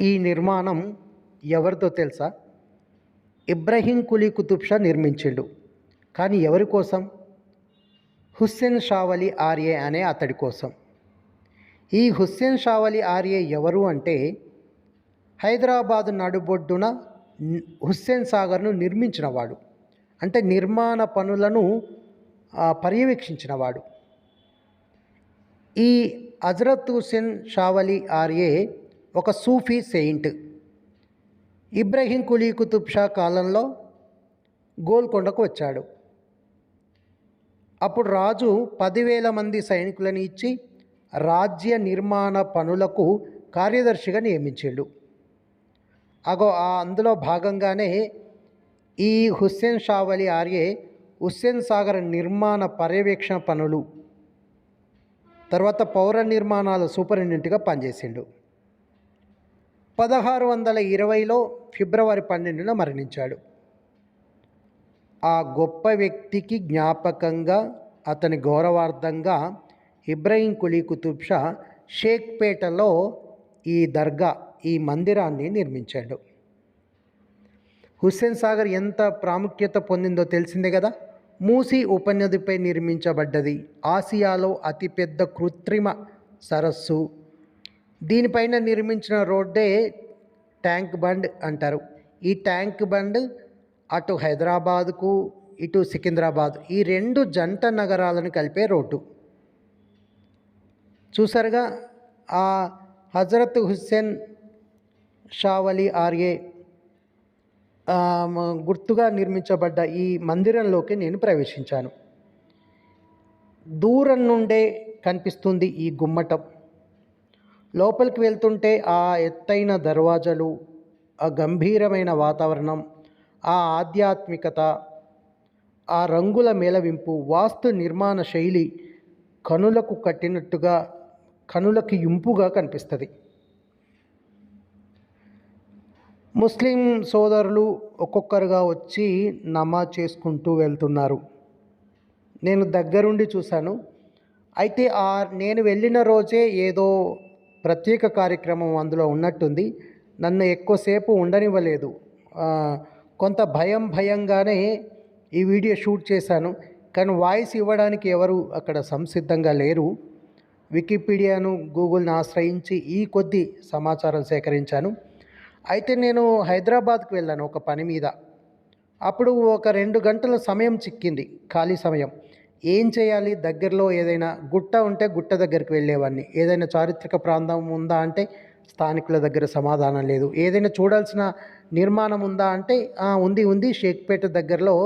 ఈ నిర్మాణం ఎవరిదో తెలుసా? ఇబ్రహీం కులీ కుతుబ్ షా నిర్మించిండు. కానీ ఎవరి కోసం? హుస్సేన్ షావలి ఆర్యే అనే అతడి కోసం. ఈ హుస్సేన్ షావలి ఆర్ఏ ఎవరు అంటే హైదరాబాద్ నడుబొడ్డున హుస్సేన్ సాగర్ను నిర్మించినవాడు. అంటే నిర్మాణ పనులను పర్యవేక్షించినవాడు. ఈ హజరత్ హుస్సేన్ షావలి ఆర్యే ఒక సూఫీ సెయింట్. ఇబ్రహీం కులీ కుతుబ్ షా కాలంలో గోల్కొండకు వచ్చాడు. అప్పుడు రాజు పదివేల మంది సైనికులను ఇచ్చి రాజ్య నిర్మాణ పనులకు కార్యదర్శిగా నియమించాడు. అగో ఆ అందులో భాగంగానే ఈ హుస్సేన్ షావలి ఆర్యే హుస్సేన్ సాగర్ నిర్మాణ పర్యవేక్షణ పనులు తర్వాత పౌర నిర్మాణాల సూపరింటెండెంట్గా పనిచేసిండు. పదహారు వందల ఇరవైలో ఫిబ్రవరి పన్నెండున మరణించాడు. ఆ గొప్ప వ్యక్తికి జ్ఞాపకంగా అతని గౌరవార్థంగా ఇబ్రహీం కులీ కుతుబ్ షా షేక్పేటలో ఈ దర్గా ఈ మందిరాన్ని నిర్మించాడు. హుస్సేన్ సాగర్ ఎంత ప్రాముఖ్యత పొందిందో తెలిసిందే కదా? మూసీ ఉపనదిపై నిర్మించబడ్డది. ఆసియాలో అతిపెద్ద కృత్రిమ సరస్సు దీనిపైన నిర్మించిన రోడ్డే ట్యాంక్ బండ్ అంటారు. ఈ ట్యాంక్ బండ్ అటు హైదరాబాద్కు ఇటు సికింద్రాబాద్ ఈ రెండు జంట నగరాలను కలిపే రోడ్డు. చూసారుగా ఆ హజరత్ హుస్సేన్ షావలి ఆర్ఏ గుర్తుగా నిర్మించబడ్డ ఈ మందిరంలోకి నేను ప్రవేశించాను. దూరం నుండే కనిపిస్తుంది ఈ గుమ్మటం. లోపలికి వెళ్తుంటే ఆ ఎత్తైన దర్వాజలు ఆ గంభీరమైన వాతావరణం ఆ ఆధ్యాత్మికత ఆ రంగుల మేళవింపు వాస్తు నిర్మాణ శైలి కనులకు కట్టినట్టుగా కనులకి ఇంపుగా కనిపిస్తుంది. ముస్లిం సోదరులు ఒక్కొక్కరుగా వచ్చి నమాజ్ చేసుకుంటూ వెళ్తున్నారు. నేను దగ్గరుండి చూశాను. అయితే ఆ నేను వెళ్ళిన రోజే ఏదో ప్రత్యేక కార్యక్రమం అందులో ఉన్నట్టుంది. నన్ను ఎక్కువసేపు ఉండనివ్వలేదు. కొంత భయం భయంగానే ఈ వీడియో షూట్ చేశాను. కానీ వాయిస్ ఇవ్వడానికి ఎవరు అక్కడ సంసిద్ధంగా లేరు. వికీపీడియాను గూగుల్ని ఆశ్రయించి ఈ కొద్ది సమాచారం సేకరించాను. అయితే నేను హైదరాబాద్కి వెళ్ళాను ఒక పని మీద. అప్పుడు ఒక రెండు గంటల సమయం చిక్కింది. ఖాళీ సమయం. ఏం చేయాలి? దగ్గరలో ఏదైనా గుట్ట ఉంటే గుట్ట దగ్గరికి వెళ్ళేవాడిని. ఏదైనా చారిత్రక ప్రాంతం ఉందా అంటే స్థానికుల దగ్గర సమాధానం లేదు. ఏదైనా చూడాల్సిన నిర్మాణం ఉందా అంటే ఉంది ఉంది. షేక్పేట దగ్గరలో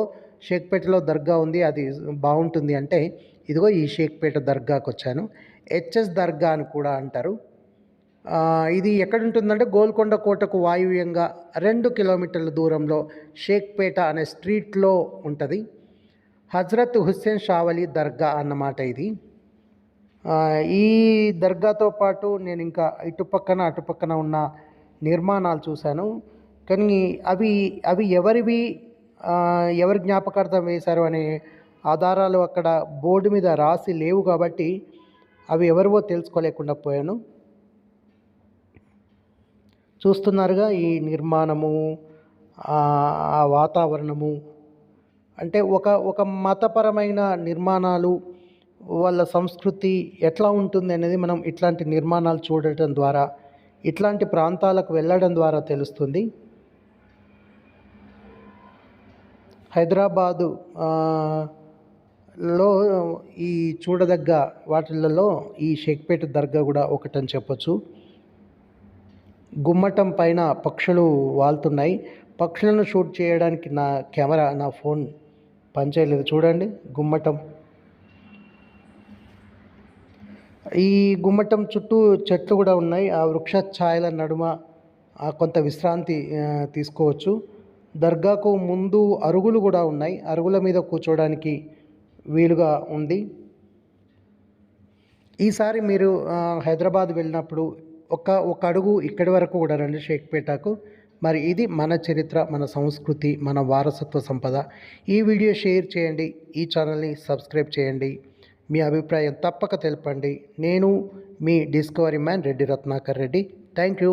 షేక్పేటలో దర్గా ఉంది. అది బాగుంటుంది అంటే ఇదిగో ఈ షేక్పేట దర్గాకు వచ్చాను. హెచ్ఎస్ దర్గా అని కూడా అంటారు. ఇది ఎక్కడుంటుందంటే గోల్కొండ కోటకు వాయువ్యంగా రెండు కిలోమీటర్ల దూరంలో షేక్పేట అనే స్ట్రీట్లో ఉంటుంది. హజరత్ హుస్సేన్ షావలి దర్గా అన్నమాట ఇది. ఈ దర్గాతో పాటు నేను ఇంకా ఇటుపక్కన అటుపక్కన ఉన్న నిర్మాణాలు చూశాను. కానీ అవి అవి ఎవరివి ఎవరి జ్ఞాపకార్థం వేశారు అనే ఆధారాలు అక్కడ బోర్డు మీద రాసి లేవు కాబట్టి అవి ఎవరివో తెలుసుకోలేకుండా పోయాను. చూస్తున్నారుగా ఈ నిర్మాణము ఆ వాతావరణము అంటే ఒక ఒక మతపరమైన నిర్మాణాలు వాళ్ళ సంస్కృతి ఎట్లా ఉంటుంది అనేది మనం ఇట్లాంటి నిర్మాణాలు చూడటం ద్వారా ఇట్లాంటి ప్రాంతాలకు వెళ్ళడం ద్వారా తెలుస్తుంది. హైదరాబాదు లో ఈ చూడదగ్గ వాటిలలో ఈ షేక్పేట దర్గా కూడా ఒకటని చెప్పొచ్చు. గుమ్మటం పైన పక్షులు వాళ్తున్నాయి. పక్షులను షూట్ చేయడానికి నా కెమెరా నా ఫోన్ పనిచేయలేదు చూడండి గుమ్మటం. ఈ గుమ్మటం చుట్టూ చెట్లు కూడా ఉన్నాయి. ఆ వృక్ష ఛాయల నడుమ ఆ కొంత విశ్రాంతి తీసుకోవచ్చు. దర్గాకు ముందు అరుగులు కూడా ఉన్నాయి. అరుగుల మీద కూర్చోవడానికి వీలుగా ఉంది. ఈసారి మీరు హైదరాబాద్ వెళ్ళినప్పుడు ఒక ఒక అడుగు ఇక్కడి వరకు కూడా రండి షేక్పేటకు. మరి ఇది మన చరిత్ర మన సంస్కృతి మన వారసత్వ సంపద. ఈ వీడియో షేర్ చేయండి ఈ ఛానల్ని సబ్స్క్రైబ్ చేయండి. మీ అభిప్రాయం తప్పక తెలపండి. నేను మీ discovery man Reddy Ratnakar Reddy. Thank you.